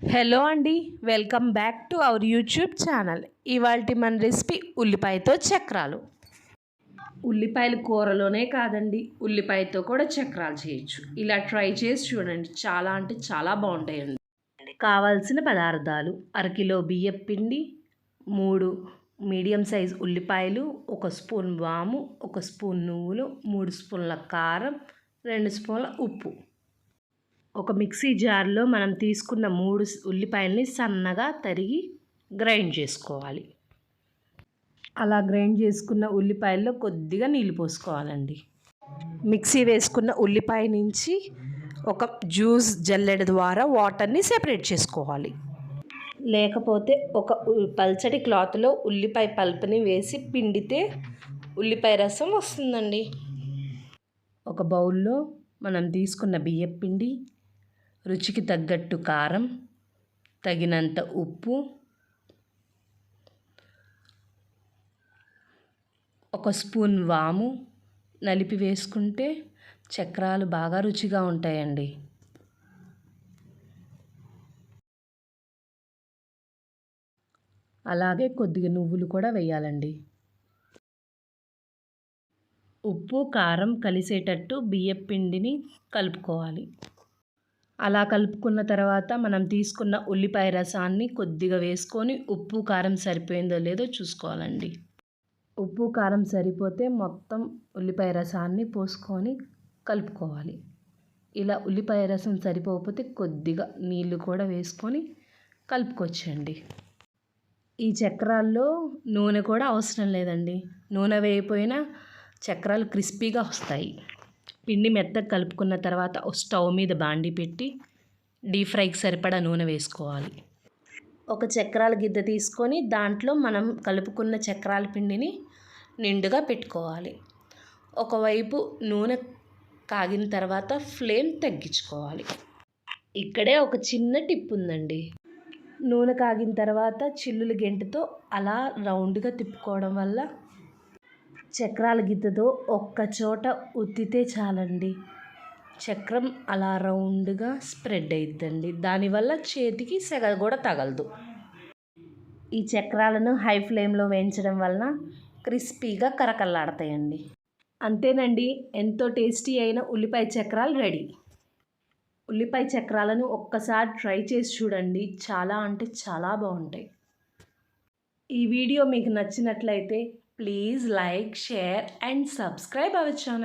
Hello అండి welcome back to our YouTube channel. ఇవాళ మన రెసిపీ ఉల్లిపాయతో చక్రాలు. ఉల్లిపాయలు కూరలోనే కాదండి ఉల్లిపాయతో కూడా చక్రాలు చేయొచ్చు. ఇలా ట్రై చేసి చూడండి చాలా అంటే చాలా బాగుంటాయండి. కావాల్సిన పదార్థాలు అరకిలో బియ్యం పిండి మూడు మీడియం సైజ్ ఉల్లిపాయలు ఒక స్పూన్ వాము ఒక స్పూన్ నువ్వులు మూడు స్పూన్ల కారం రెండు స్పూన్ల ఉప్పు. ఒక మిక్సీ జార్లో మనం తీసుకున్న మూడు ఉల్లిపాయల్ని సన్నగా తరిగి గ్రైండ్ చేసుకోవాలి. అలా గ్రైండ్ చేసుకున్న ఉల్లిపాయల్లో కొద్దిగా నీళ్ళు పోసుకోవాలండి. మిక్సీ వేసుకున్న ఉల్లిపాయ నుంచి ఒక జ్యూస్ జల్లెడ ద్వారా వాటర్ని సెపరేట్ చేసుకోవాలి. లేకపోతే ఒక పల్చడి పల్చటి క్లాత్లో ఉల్లిపాయ పల్పుని వేసి పిండితే ఉల్లిపాయ రసం వస్తుందండి. ఒక బౌల్లో మనం తీసుకున్న బియ్యం పిండి రుచికి తగ్గట్టు కారం తగినంత ఉప్పు ఒక స్పూన్ వాము నలిపి వేసుకుంటే చక్రాలు బాగా రుచిగా ఉంటాయండి. అలాగే కొద్దిగా నువ్వులు కూడా వేయాలండి. ఉప్పు కారం కలిసేటట్టు బియ్యం పిండిని కలుపుకోవాలి. అలా కలుపుకున్న తర్వాత మనం తీసుకున్న ఉల్లిపాయ రసాన్ని కొద్దిగా వేసుకొని ఉప్పు కారం సరిపోయిందో లేదో చూసుకోవాలండి. ఉప్పు కారం సరిపోతే మొత్తం ఉల్లిపాయ రసాన్ని పోసుకొని కలుపుకోవాలి. ఇలా ఉల్లిపాయ రసం సరిపోకపోతే కొద్దిగా నీళ్ళు కూడా వేసుకొని కలుపుకొచ్చండి ఈ చక్రాల్లో నూనె కూడా అవసరం లేదండి. నూనె వేయపోయినా చక్రాలు క్రిస్పీగా వస్తాయి. పిండి మెత్తగా కలుపుకున్న తర్వాత స్టవ్ మీద బాండి పెట్టి డీప్ ఫ్రైకి సరిపడా నూనె వేసుకోవాలి. ఒక చక్రాల గిద్ద తీసుకొని దాంట్లో మనం కలుపుకున్న చక్రాల పిండిని నిండుగా పెట్టుకోవాలి. ఒకవైపు నూనె కాగిన తర్వాత ఫ్లేమ్ తగ్గించుకోవాలి. ఇక్కడే ఒక చిన్న టిప్ ఉందండి. నూనె కాగిన తర్వాత చిల్లుల గెంటుతో అలా రౌండ్గా తిప్పుకోవడం వల్ల చక్రాల గిద్దతో ఒక్క చోట ఉత్తితే చాలండి. చక్రం అలా రౌండ్గా స్ప్రెడ్ అయిద్దండి. దానివల్ల చేతికి సెగ కూడా తగలదు. ఈ చక్రాలను హై ఫ్లేమ్లో వేయించడం వలన క్రిస్పీగా కరకల్లాడతాయండి. అంతేనండి ఎంతో టేస్టీ అయిన ఉల్లిపాయ చక్రాలు రెడీ. ఉల్లిపాయ చక్రాలను ఒక్కసారి ట్రై చేసి చూడండి. చాలా అంటే చాలా బాగుంటాయి. ఈ వీడియో మీకు నచ్చినట్లయితే please like share and subscribe our channel